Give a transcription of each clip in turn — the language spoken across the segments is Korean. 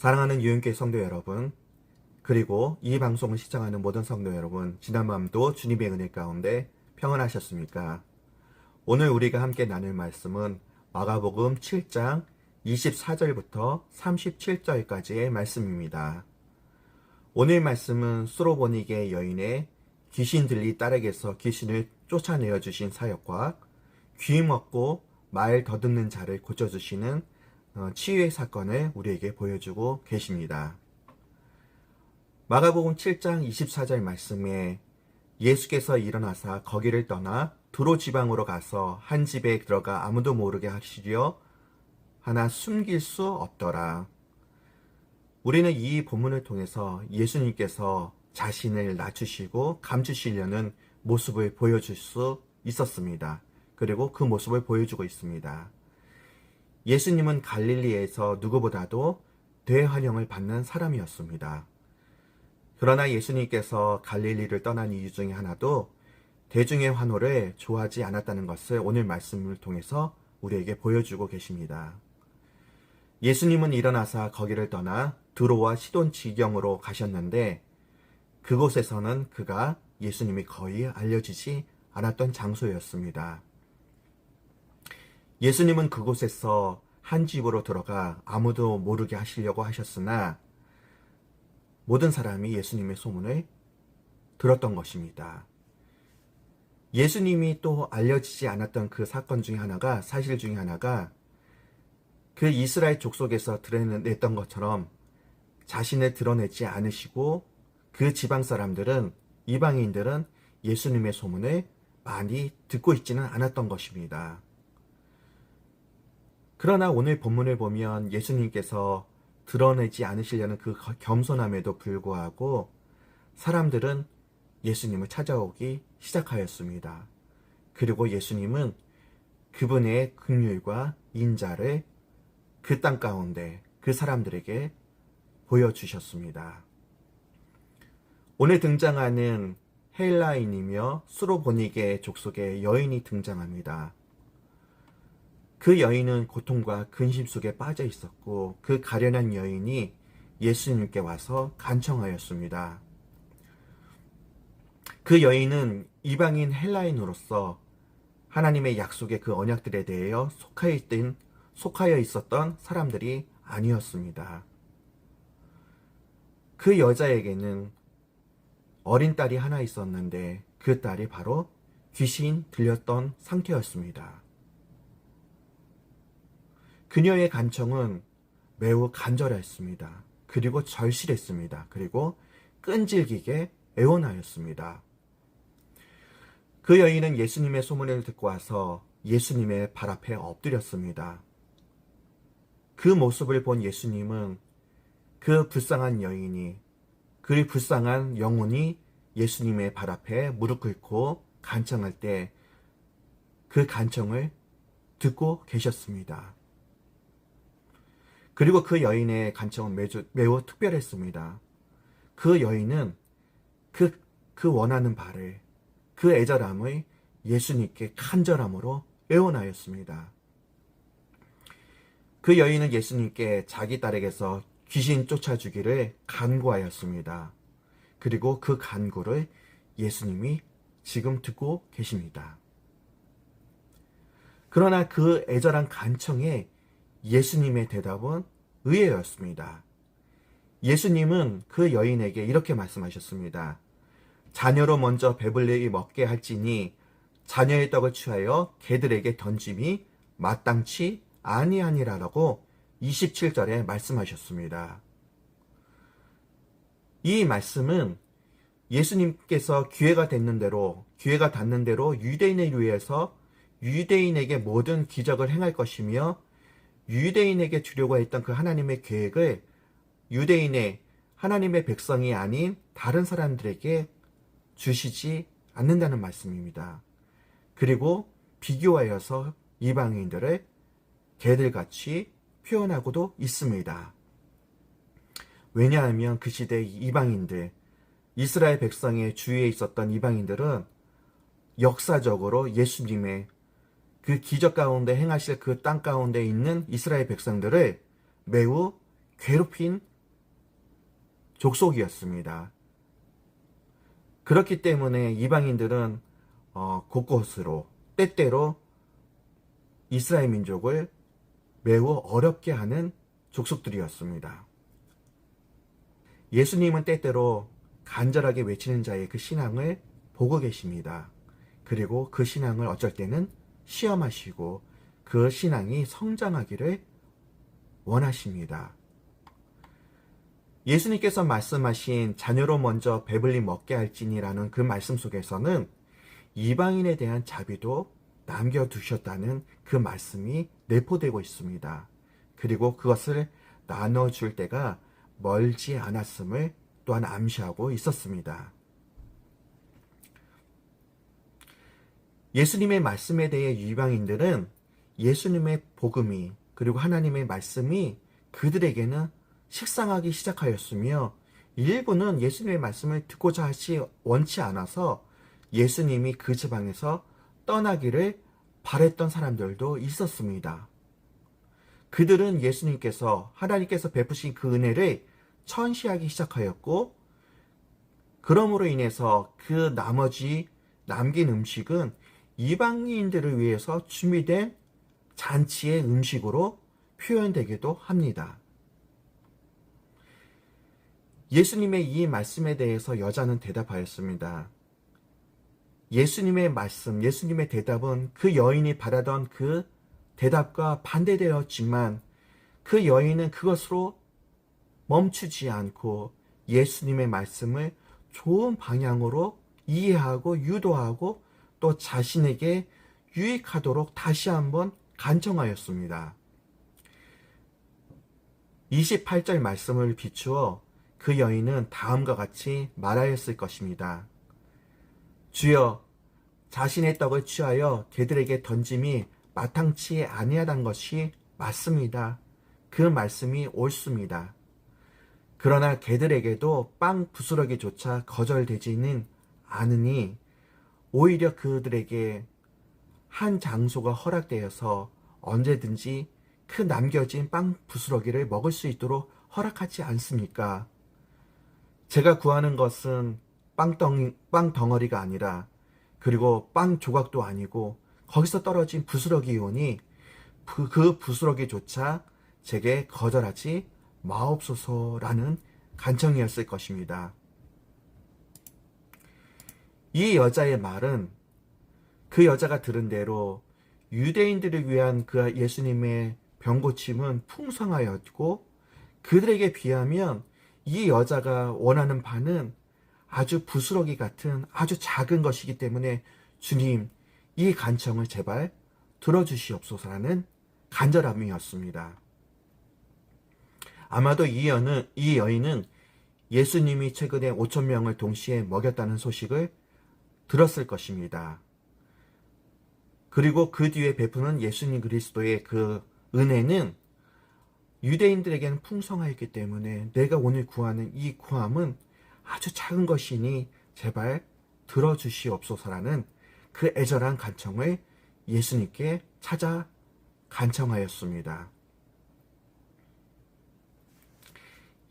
사랑하는 유인교회 성도 여러분, 그리고 이 방송을 시청하는 모든 성도 여러분, 지난 밤도 주님의 은혜 가운데 평안하셨습니까? 오늘 우리가 함께 나눌 말씀은 마가복음 7장 24절부터 37절까지의 말씀입니다. 오늘 말씀은 수로보니게 여인의 귀신 들리 딸에게서 귀신을 쫓아내어 주신 사역과 귀 먹고 말 더듬는 자를 고쳐주시는 어, 치유의 사건을 우리에게 보여주고 계십니다. 마가복음 7장 24절 말씀에 예수께서 일어나사 거기를 떠나 두로 지방으로 가서 한 집에 들어가 아무도 모르게 하시려 하나 숨길 수 없더라. 우리는 이 본문을 통해서 예수님께서 자신을 낮추시고 감추시려는 모습을 보여줄 수 있었습니다. 그리고 그 모습을 보여주고 있습니다. 예수님은 갈릴리에서 누구보다도 대환영을 받는 사람이었습니다. 그러나 예수님께서 갈릴리를 떠난 이유 중에 하나도 대중의 환호를 좋아하지 않았다는 것을 오늘 말씀을 통해서 우리에게 보여주고 계십니다. 예수님은 일어나사 거기를 떠나 두로와 시돈 지경으로 가셨는데 그곳에서는 그가 예수님이 거의 알려지지 않았던 장소였습니다. 예수님은 그곳에서 한 집으로 들어가 아무도 모르게 하시려고 하셨으나 모든 사람이 예수님의 소문을 들었던 것입니다. 예수님이 또 알려지지 않았던 그 사건 중에 하나가 사실 중에 하나가 그 이스라엘 족속에서 드러냈던 것처럼 자신을 드러내지 않으시고 그 지방 사람들은 이방인들은 예수님의 소문을 많이 듣고 있지는 않았던 것입니다. 그러나 오늘 본문을 보면 예수님께서 드러내지 않으시려는 그 겸손함에도 불구하고 사람들은 예수님을 찾아오기 시작하였습니다. 그리고 예수님은 그분의 긍휼과 인자를 그 땅 가운데 그 사람들에게 보여주셨습니다. 오늘 등장하는 헬라인이며 수로보니게 족속의 여인이 등장합니다. 그 여인은 고통과 근심 속에 빠져 있었고 그 가련한 여인이 예수님께 와서 간청하였습니다. 그 여인은 이방인 헬라인으로서 하나님의 약속의 그 언약들에 대하여 속하여 있던 속하여 있었던 사람들이 아니었습니다. 그 여자에게는 어린 딸이 하나 있었는데 그 딸이 바로 귀신 들렸던 상태였습니다. 그녀의 간청은 매우 간절했습니다. 그리고 절실했습니다. 그리고 끈질기게 애원하였습니다. 그 여인은 예수님의 소문을 듣고 와서 예수님의 발 앞에 엎드렸습니다. 그 모습을 본 예수님은 그 불쌍한 여인이 그 불쌍한 영혼이 예수님의 발 앞에 무릎 꿇고 간청할 때 그 간청을 듣고 계셨습니다. 그리고 그 여인의 간청은 매주, 매우 특별했습니다. 그 여인은 그, 그 원하는 바를, 그 애절함을 예수님께 간절함으로 애원하였습니다. 그 여인은 예수님께 자기 딸에게서 귀신 쫓아주기를 간구하였습니다. 그리고 그 간구를 예수님이 지금 듣고 계십니다. 그러나 그 애절한 간청에 예수님의 대답은 의외였습니다. 예수님은 그 여인에게 이렇게 말씀하셨습니다. 자녀로 먼저 배불리 먹게 할지니 자녀의 떡을 취하여 개들에게 던짐이 마땅치 아니하니라라고 27절에 말씀하셨습니다. 이 말씀은 예수님께서 기회가 됐는 대로, 기회가 닿는 대로 유대인을 위해서 유대인에게 모든 기적을 행할 것이며 유대인에게 주려고 했던 그 하나님의 계획을 유대인의 하나님의 백성이 아닌 다른 사람들에게 주시지 않는다는 말씀입니다. 그리고 비교하여서 이방인들을 개들같이 표현하고도 있습니다. 왜냐하면 그 시대 이방인들, 이스라엘 백성의 주위에 있었던 이방인들은 역사적으로 예수님의 그 기적 가운데 행하실 그 땅 가운데 있는 이스라엘 백성들을 매우 괴롭힌 족속이었습니다. 그렇기 때문에 이방인들은 어, 곳곳으로 때때로 이스라엘 민족을 매우 어렵게 하는 족속들이었습니다. 예수님은 때때로 간절하게 외치는 자의 그 신앙을 보고 계십니다. 그리고 그 신앙을 어쩔 때는 시험하시고 그 신앙이 성장하기를 원하십니다. 예수님께서 말씀하신 자녀로 먼저 배불리 먹게 할지니라는 그 말씀 속에서는 이방인에 대한 자비도 남겨두셨다는 그 말씀이 내포되고 있습니다. 그리고 그것을 나눠줄 때가 멀지 않았음을 또한 암시하고 있었습니다. 예수님의 말씀에 대해 이방인들은 예수님의 복음이 그리고 하나님의 말씀이 그들에게는 식상하기 시작하였으며 일부는 예수님의 말씀을 듣고자 하시 원치 않아서 예수님이 그 지방에서 떠나기를 바랬던 사람들도 있었습니다. 그들은 예수님께서 하나님께서 베푸신 그 은혜를 천시하기 시작하였고 그러므로 인해서 그 나머지 남긴 음식은 이방인들을 위해서 준비된 잔치의 음식으로 표현되기도 합니다. 예수님의 이 말씀에 대해서 여자는 대답하였습니다. 예수님의 말씀, 예수님의 대답은 그 여인이 바라던 그 대답과 반대되었지만 그 여인은 그것으로 멈추지 않고 예수님의 말씀을 좋은 방향으로 이해하고 유도하고 또 자신에게 유익하도록 다시 한번 간청하였습니다. 28절 말씀을 비추어 그 여인은 다음과 같이 말하였을 것입니다. 주여, 자신의 떡을 취하여 개들에게 던짐이 마땅치 아니하단 것이 맞습니다. 그 말씀이 옳습니다. 그러나 개들에게도 빵 부스러기조차 거절되지는 않으니 오히려 그들에게 한 장소가 허락되어서 언제든지 그 남겨진 빵 부스러기를 먹을 수 있도록 허락하지 않습니까? 제가 구하는 것은 빵덩, 빵 덩어리가 아니라 그리고 빵 조각도 아니고 거기서 떨어진 부스러기이오니 그, 그 부스러기조차 제게 거절하지 마옵소서라는 간청이었을 것입니다. 이 여자의 말은 그 여자가 들은 대로 유대인들을 위한 그 예수님의 병고침은 풍성하였고 그들에게 비하면 이 여자가 원하는 바는 아주 부스러기 같은 아주 작은 것이기 때문에 주님 이 간청을 제발 들어주시옵소서라는 간절함이었습니다. 아마도 이, 여는, 이 여인은 예수님이 최근에 5천 명을 동시에 먹였다는 소식을 들었을 것입니다. 그리고 그 뒤에 베푸는 예수님 그리스도의 그 은혜는 유대인들에게는 풍성하였기 때문에 내가 오늘 구하는 이 구함은 아주 작은 것이니 제발 들어주시옵소서라는 그 애절한 간청을 예수님께 찾아 간청하였습니다.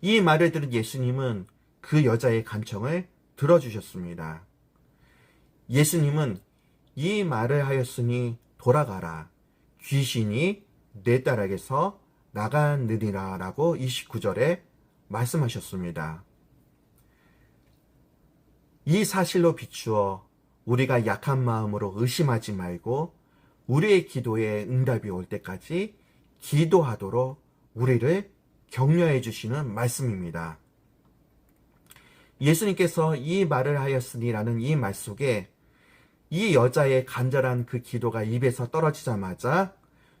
이 말을 들은 예수님은 그 여자의 간청을 들어주셨습니다. 예수님은 이 말을 하였으니 돌아가라. 귀신이 내 딸에게서 나가느니라 라고 29절에 말씀하셨습니다. 이 사실로 비추어 우리가 약한 마음으로 의심하지 말고 우리의 기도에 응답이 올 때까지 기도하도록 우리를 격려해 주시는 말씀입니다. 예수님께서 이 말을 하였으니라는 이 말 속에 이 여자의 간절한 그 기도가 입에서 떨어지자마자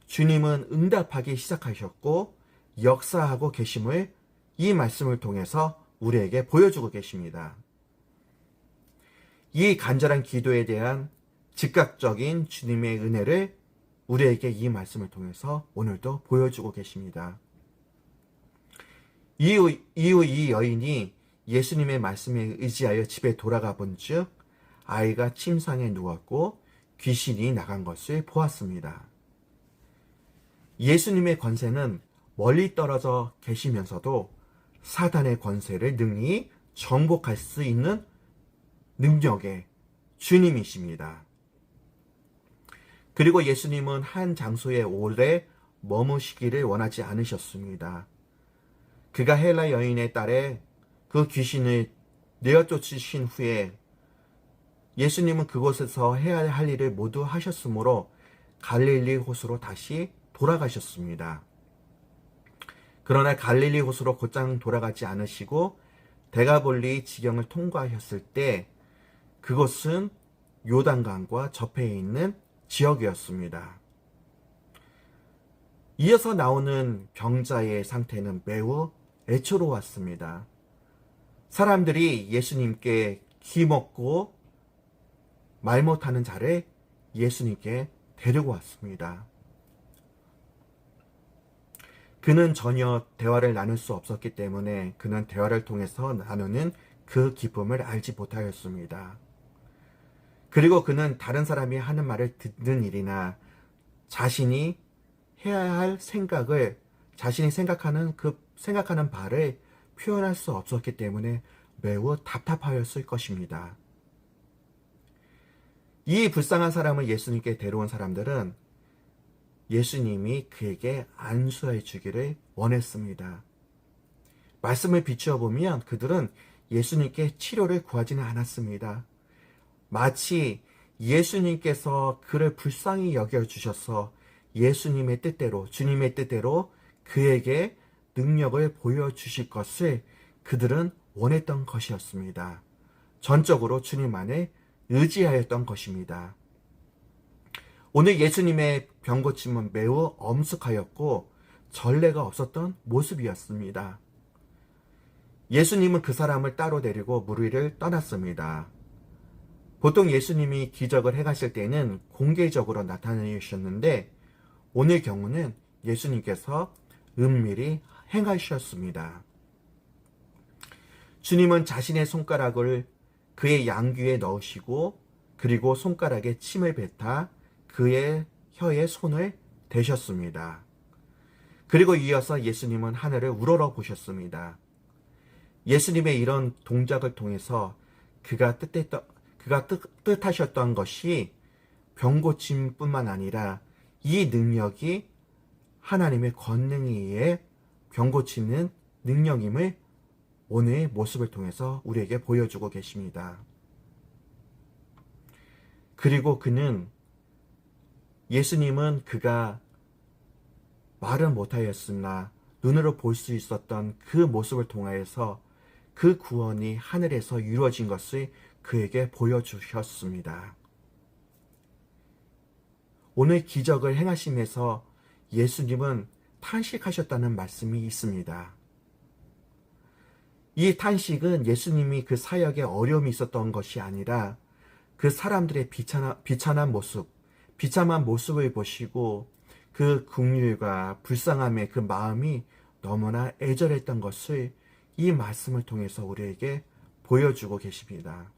주님은 응답하기 시작하셨고 역사하고 계심을 이 말씀을 통해서 우리에게 보여주고 계십니다. 이 간절한 기도에 대한 즉각적인 주님의 은혜를 우리에게 이 말씀을 통해서 오늘도 보여주고 계십니다. 이후, 이후 이 여인이 예수님의 말씀에 의지하여 집에 돌아가 본 즉, 아이가 침상에 누웠고 귀신이 나간 것을 보았습니다. 예수님의 권세는 멀리 떨어져 계시면서도 사단의 권세를 능히 정복할 수 있는 능력의 주님이십니다. 그리고 예수님은 한 장소에 오래 머무시기를 원하지 않으셨습니다. 그가 헬라 여인의 딸에 그 귀신을 내어 쫓으신 후에 예수님은 그곳에서 해야 할 일을 모두 하셨으므로 갈릴리 호수로 다시 돌아가셨습니다. 그러나 갈릴리 호수로 곧장 돌아가지 않으시고 대가볼리 지경을 통과하셨을 때 그곳은 요단강과 접해 있는 지역이었습니다. 이어서 나오는 병자의 상태는 매우 애초로웠습니다. 사람들이 예수님께 기먹고 말 못하는 자를 예수님께 데리고 왔습니다. 그는 전혀 대화를 나눌 수 없었기 때문에 그는 대화를 통해서 나누는 그 기쁨을 알지 못하였습니다. 그리고 그는 다른 사람이 하는 말을 듣는 일이나 자신이 해야 할 생각을 자신이 생각하는 그 생각하는 바를 표현할 수 없었기 때문에 매우 답답하였을 것입니다. 이 불쌍한 사람을 예수님께 데려온 사람들은 예수님이 그에게 안수해 주기를 원했습니다. 말씀을 비추어 보면 그들은 예수님께 치료를 구하지는 않았습니다. 마치 예수님께서 그를 불쌍히 여겨 주셔서 예수님의 뜻대로, 주님의 뜻대로 그에게 능력을 보여주실 것을 그들은 원했던 것이었습니다. 전적으로 주님 안에 의지하였던 것입니다. 오늘 예수님의 병 고침은 매우 엄숙하였고 전례가 없었던 모습이었습니다. 예수님은 그 사람을 따로 데리고 물 위를 떠났습니다. 보통 예수님이 기적을 행하실 때는 공개적으로 나타내셨는데 오늘 경우는 예수님께서 은밀히 행하셨습니다. 주님은 자신의 손가락을 그의 양귀에 넣으시고 그리고 손가락에 침을 뱉아 그의 혀에 손을 대셨습니다. 그리고 이어서 예수님은 하늘을 우러러 보셨습니다. 예수님의 이런 동작을 통해서 그가 뜻했던, 그가 뜻, 뜻하셨던 것이 병 고침뿐만 아니라 이 능력이 하나님의 권능에 의해 병 고치는 능력임을 오늘 모습을 통해서 우리에게 보여주고 계십니다. 그리고 그는 예수님은 그가 말은 못하였으나 눈으로 볼 수 있었던 그 모습을 통하여서 그 구원이 하늘에서 이루어진 것을 그에게 보여주셨습니다. 오늘 기적을 행하심에서 예수님은 탄식하셨다는 말씀이 있습니다. 이 탄식은 예수님이 그 사역에 어려움이 있었던 것이 아니라 그 사람들의 비참한, 비참한 모습, 비참한 모습을 보시고 그 국률과 불쌍함의 그 마음이 너무나 애절했던 것을 이 말씀을 통해서 우리에게 보여주고 계십니다.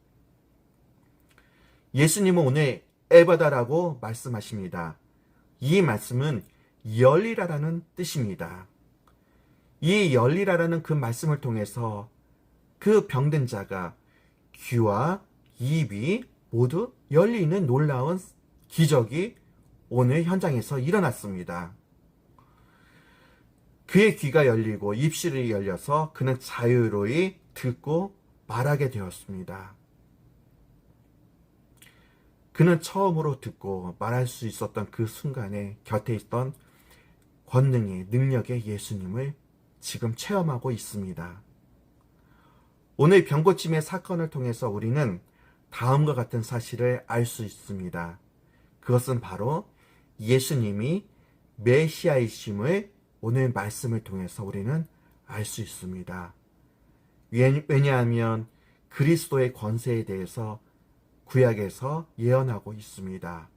예수님은 오늘 에바다라고 말씀하십니다. 이 말씀은 열리라라는 뜻입니다. 이 열리라라는 그 말씀을 통해서 그 병든 자가 귀와 입이 모두 열리는 놀라운 기적이 오늘 현장에서 일어났습니다. 그의 귀가 열리고 입술이 열려서 그는 자유로이 듣고 말하게 되었습니다. 그는 처음으로 듣고 말할 수 있었던 그 순간에 곁에 있던 권능의 능력의 예수님을 지금 체험하고 있습니다. 오늘 병고침의 사건을 통해서 우리는 다음과 같은 사실을 알 수 있습니다. 그것은 바로 예수님이 메시아이심을 오늘 말씀을 통해서 우리는 알 수 있습니다. 왜냐하면 그리스도의 권세에 대해서 구약에서 예언하고 있습니다.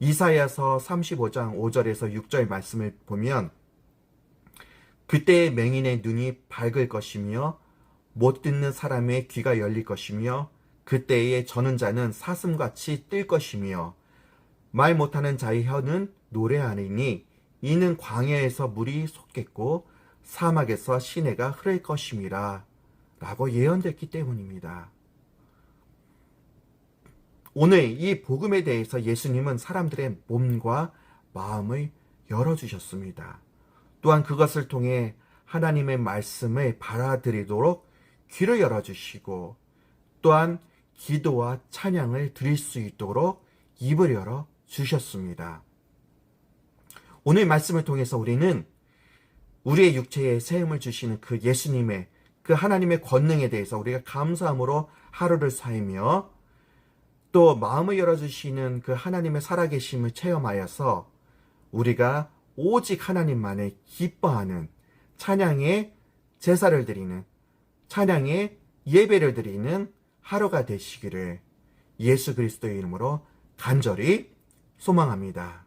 이사야서 35장 5절에서 6절 말씀을 보면 그때의 맹인의 눈이 밝을 것이며 못 듣는 사람의 귀가 열릴 것이며 그때의 저는 자는 사슴같이 뜰 것이며 말 못하는 자의 혀는 노래하리니 이는 광야에서 물이 솟겠고 사막에서 시내가 흐를 것임이라 라고 예언됐기 때문입니다. 오늘 이 복음에 대해서 예수님은 사람들의 몸과 마음을 열어주셨습니다. 또한 그것을 통해 하나님의 말씀을 받아들이도록 귀를 열어주시고 또한 기도와 찬양을 드릴 수 있도록 입을 열어 주셨습니다. 오늘 말씀을 통해서 우리는 우리의 육체에 세움을 주시는 그 예수님의 그 하나님의 권능에 대해서 우리가 감사함으로 하루를 살며 또 마음을 열어주시는 그 하나님의 살아계심을 체험하여서 우리가 오직 하나님만을 기뻐하는 찬양의 제사를 드리는 찬양의 예배를 드리는 하루가 되시기를 예수 그리스도의 이름으로 간절히 소망합니다.